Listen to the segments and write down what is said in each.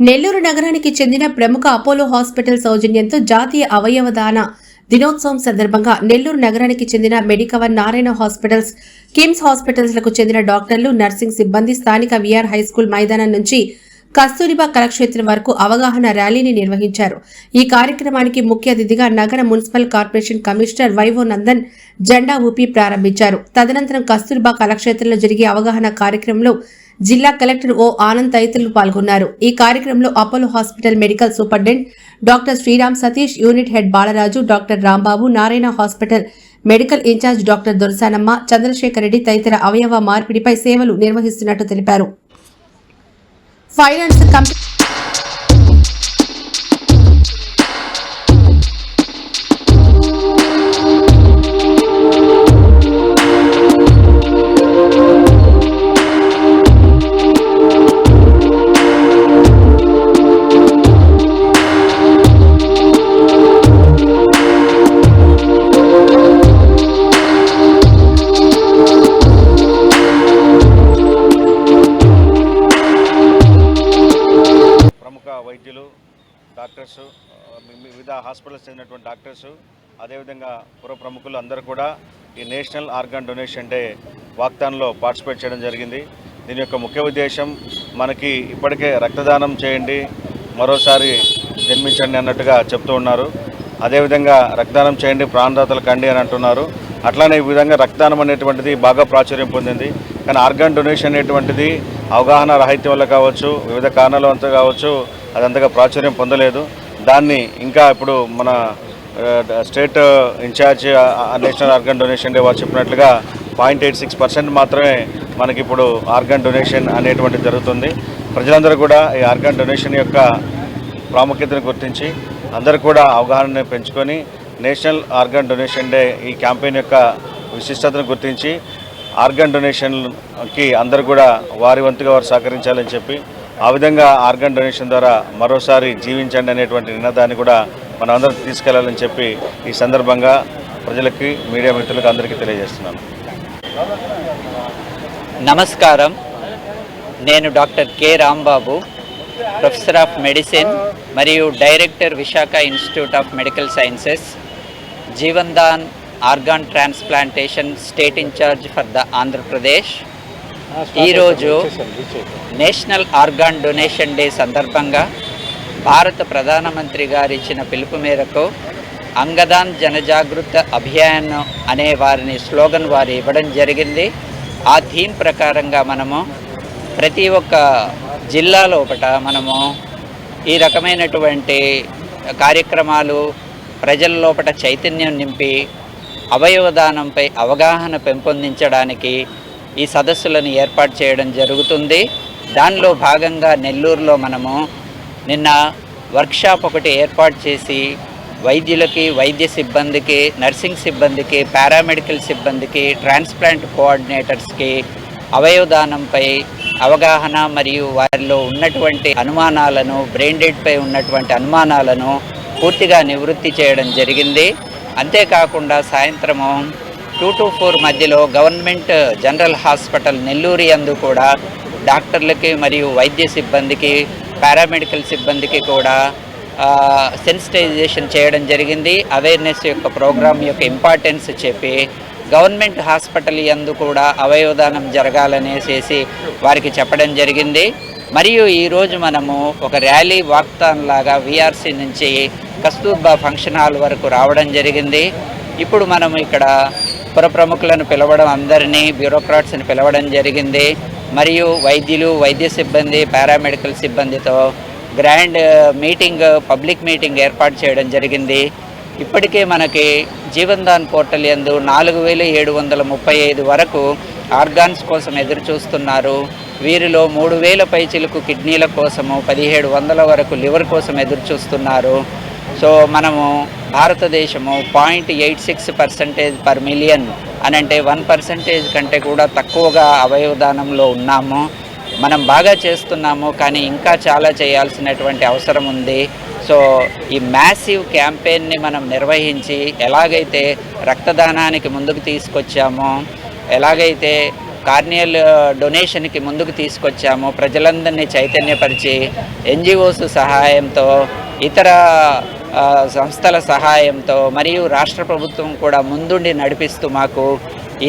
నెల్లూరు నగరానికి చెందిన ప్రముఖ అపోలో హాస్పిటల్ సౌజన్యంతో జాతీయ అవయవదాన దినోత్సవం సందర్భంగా నెల్లూరు నగరానికి చెందిన మెడికవర్ నారాయణ హాస్పిటల్స్ కిమ్స్ హాస్పిటల్స్లకు చెందిన డాక్టర్లు నర్సింగ్ సిబ్బంది స్థానిక విఆర్ హైస్కూల్ మైదానం నుంచి కస్తూరిబా కళాక్షేత్రం వరకు అవగాహన ర్యాలీని నిర్వహించారు. ఈ కార్యక్రమానికి ముఖ్య అతిథిగా నగర municipal corporation commissioner Y O Nandan జెండా ఊపి ప్రారంభించారు. తదనంతరం కస్తూరిబా కళాక్షేత్రంలో జరిగే అవగాహన కార్యక్రమంలో జిల్లా కలెక్టర్ ఓ ఆనంద్ తదితరులు పాల్గొన్నారు. ఈ కార్యక్రమంలో Apollo hospital medical superintendent doctor Sriram Satish unit head Balaraju doctor Rambabu Narayana hospital medical incharge doctor Dorasanamma Chandrasekhar Reddy తదితర అవయవ మార్పిడిపై సేవలు నిర్వహిస్తున్నట్టు తెలిపారు. ఫైనాన్స్ కంపెనీ డాక్టర్స్ వివిధ హాస్పిటల్స్ చెందినటువంటి డాక్టర్స్ అదేవిధంగా పుర ప్రముఖులు అందరూ కూడా ఈ నేషనల్ ఆర్గాన్ డొనేషన్ డే వాగ్దానంలో పార్టిసిపేట్ చేయడం జరిగింది. దీని యొక్క ముఖ్య ఉద్దేశం మనకి ఇప్పటికే రక్తదానం చేయండి మరోసారి జన్మించండి అన్నట్టుగా చెప్తూ ఉన్నారు. అదేవిధంగా రక్తదానం చేయండి ప్రాణదాతలు కండి అని అంటున్నారు. అట్లానే ఈ విధంగా రక్తదానం అనేటువంటిది బాగా ప్రాచుర్యం పొందింది. కానీ ఆర్గాన్ డొనేషన్ అనేటువంటిది అవగాహన రాహిత్యం వల్ల కావచ్చు వివిధ కారణాల వల్ల కావచ్చు అది అంతగా ప్రాచుర్యం పొందలేదు. దాన్ని ఇంకా ఇప్పుడు మన state incharge national organ donation day వారు చెప్పినట్లుగా పాయింట్ ఎయిట్ సిక్స్ పర్సెంట్ మాత్రమే మనకి ఇప్పుడు ఆర్గన్ డొనేషన్ అనేటువంటిది జరుగుతుంది. ప్రజలందరూ కూడా ఈ ఆర్గన్ డొనేషన్ యొక్క ప్రాముఖ్యతను గుర్తించి అందరూ కూడా అవగాహన పెంచుకొని నేషనల్ ఆర్గన్ డొనేషన్ డే ఈ క్యాంపెయిన్ యొక్క విశిష్టతను గుర్తించి ఆర్గన్ డొనేషన్కి అందరూ కూడా వారి వంతుగా వారు సహకరించాలని చెప్పి ఆ విధంగా ఆర్గన్ డొనేషన్ ద్వారా మరోసారి జీవించండి అనేటువంటి నినాదాన్ని కూడా మనం అందరం తీసుకెళ్ళాలని చెప్పి ఈ సందర్భంగా ప్రజలకి మీడియా మిత్రులకు అందరికీ తెలియజేస్తున్నాను. నమస్కారం. నేను doctor K Rambabu professor of medicine మరియు director Visakha institute of medical sciences Jeevan Dan organ transplantation state incharge for the Andhra Pradesh ఈరోజు నేషనల్ ఆర్గాన్ డొనేషన్ డే సందర్భంగా భారత ప్రధానమంత్రి గారు ఇచ్చిన పిలుపు మేరకు అంగదాన్ జనజాగృత అభియాన్ అనే వారిని స్లోగన్ వారు ఇవ్వడం జరిగింది. ఆ థీమ్ ప్రకారంగా మనము ప్రతి ఒక్క జిల్లా లోపట మనము ఈ రకమైనటువంటి కార్యక్రమాలు ప్రజల లోపట చైతన్యం నింపి అవయవదానంపై అవగాహన పెంపొందించడానికి ఈ సదస్సులను ఏర్పాటు చేయడం జరుగుతుంది. దానిలో భాగంగా నెల్లూరులో మనము నిన్న వర్క్షాప్ ఒకటి ఏర్పాటు చేసి వైద్యులకి వైద్య సిబ్బందికి నర్సింగ్ సిబ్బందికి పారామెడికల్ సిబ్బందికి ట్రాన్స్ప్లాంట్ కోఆర్డినేటర్స్కి అవయవదానంపై అవగాహన మరియు వారిలో ఉన్నటువంటి అనుమానాలను బ్రెయిన్ డెడ్పై ఉన్నటువంటి అనుమానాలను పూర్తిగా నివృత్తి చేయడం జరిగింది. అంతేకాకుండా సాయంత్రము టూ టు ఫోర్ మధ్యలో గవర్నమెంట్ జనరల్ హాస్పిటల్ నెల్లూరు యందు కూడా డాక్టర్లకి మరియు వైద్య సిబ్బందికి పారామెడికల్ సిబ్బందికి కూడా సెన్సిటైజేషన్ చేయడం జరిగింది. అవేర్నెస్ యొక్క ప్రోగ్రామ్ యొక్క ఇంపార్టెన్స్ చెప్పి గవర్నమెంట్ హాస్పిటల్ యందు కూడా అవయవదానం జరగాలనేసేసి వారికి చెప్పడం జరిగింది. మరియు ఈరోజు మనము ఒక ర్యాలీ వాక్తాన్ లాగా విఆర్సీ నుంచి కస్తూర్బా ఫంక్షన్ హాల్ వరకు రావడం జరిగింది. ఇప్పుడు మనం ఇక్కడ పుర ప్రముఖులను పిలవడం అందరినీ బ్యూరోక్రాట్స్ని పిలవడం జరిగింది. మరియు వైద్యులు వైద్య సిబ్బంది పారామెడికల్ సిబ్బందితో గ్రాండ్ మీటింగ్ పబ్లిక్ మీటింగ్ ఏర్పాటు చేయడం జరిగింది. ఇప్పటికే మనకి జీవన్ దాన్ పోర్టల్ ఎందు నాలుగు వేల ఏడు వందల ముప్పై ఐదు వరకు ఆర్గాన్స్ కోసం ఎదురు చూస్తున్నారు. వీరిలో మూడు వేల పైచిలకు కిడ్నీల కోసము పదిహేడు వందల వరకు లివర్ కోసం ఎదురు చూస్తున్నారు. సో మనము భారతదేశము point eight six percentage per million అని అంటే వన్ పర్సెంటేజ్ కంటే కూడా తక్కువగా అవయవదానంలో ఉన్నాము. మనం బాగా చేస్తున్నాము కానీ ఇంకా చాలా చేయాల్సినటువంటి అవసరం ఉంది. సో ఈ మ్యాసివ్ క్యాంపెయిన్ని మనం నిర్వహించి ఎలాగైతే రక్తదానానికి ముందుకు తీసుకొచ్చామో ఎలాగైతే కార్నియల్ డొనేషన్కి ముందుకు తీసుకొచ్చామో ప్రజలందరినీ చైతన్యపరిచి ఎన్జిఓస్ సహాయంతో ఇతర సంస్థల సహాయంతో మరియు రాష్ట్ర ప్రభుత్వం కూడా ముందుండి నడిపిస్తూ మాకు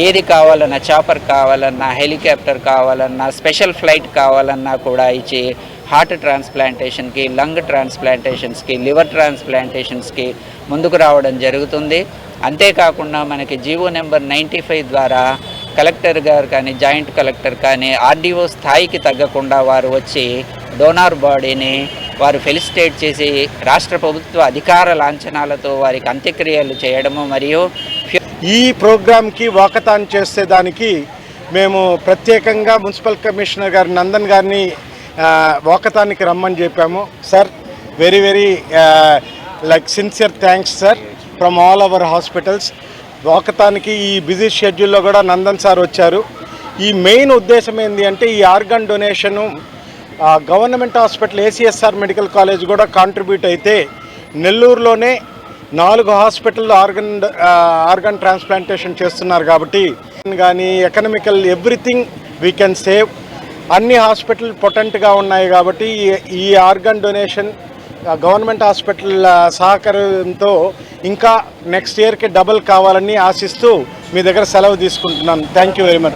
ఏది కావాలన్నా చాపర్ కావాలన్నా హెలికాప్టర్ కావాలన్నా స్పెషల్ ఫ్లైట్ కావాలన్నా కూడా ఇచ్చి హార్ట్ ట్రాన్స్ప్లాంటేషన్కి లంగ్ ట్రాన్స్ప్లాంటేషన్స్కి లివర్ ట్రాన్స్ప్లాంటేషన్స్కి ముందుకు రావడం జరుగుతుంది. అంతేకాకుండా మనకి జీవో నెంబర్ నైంటీ ఫైవ్ ద్వారా కలెక్టర్ గారు కానీ జాయింట్ కలెక్టర్ కానీ ఆర్డీఓ స్థాయికి తగ్గకుండా వారు వచ్చి డోనార్ బాడీని వారు ఫెలిసిటేట్ చేసి రాష్ట్ర ప్రభుత్వ అధికార లాంఛనాలతో వారికి అంత్యక్రియలు చేయడము మరియు ఈ ప్రోగ్రాంకి వాకథాన్ చేసే దానికి మేము ప్రత్యేకంగా మున్సిపల్ కమిషనర్ గారి నందన్ గారిని వాకతానికి రమ్మని చెప్పాము. Sir very very like sincere thanks sir from all our hospitals వాకతానికి ఈ బిజీ షెడ్యూల్లో కూడా నందన్ సార్ వచ్చారు. ఈ మెయిన్ ఉద్దేశం ఏంటి అంటే ఈ organ donation government hospital ACSR medical college కూడా కాంట్రిబ్యూట్ అయితే నెల్లూరులోనే నాలుగు హాస్పిటల్ ఆర్గన్ ఆర్గన్ ట్రాన్స్ప్లాంటేషన్ చేస్తున్నారు కాబట్టి కానీ economical everything we can save అన్ని హాస్పిటల్ పొటెంట్గా ఉన్నాయి కాబట్టి ఈ- ఈ ఆర్గన్ డొనేషన్ గవర్నమెంట్ హాస్పిటల్ సహకారంతో ఇంకా నెక్స్ట్ ఇయర్కి డబుల్ కావాలని ఆశిస్తూ మీ దగ్గర సెలవు తీసుకుంటున్నాను. Thank you very much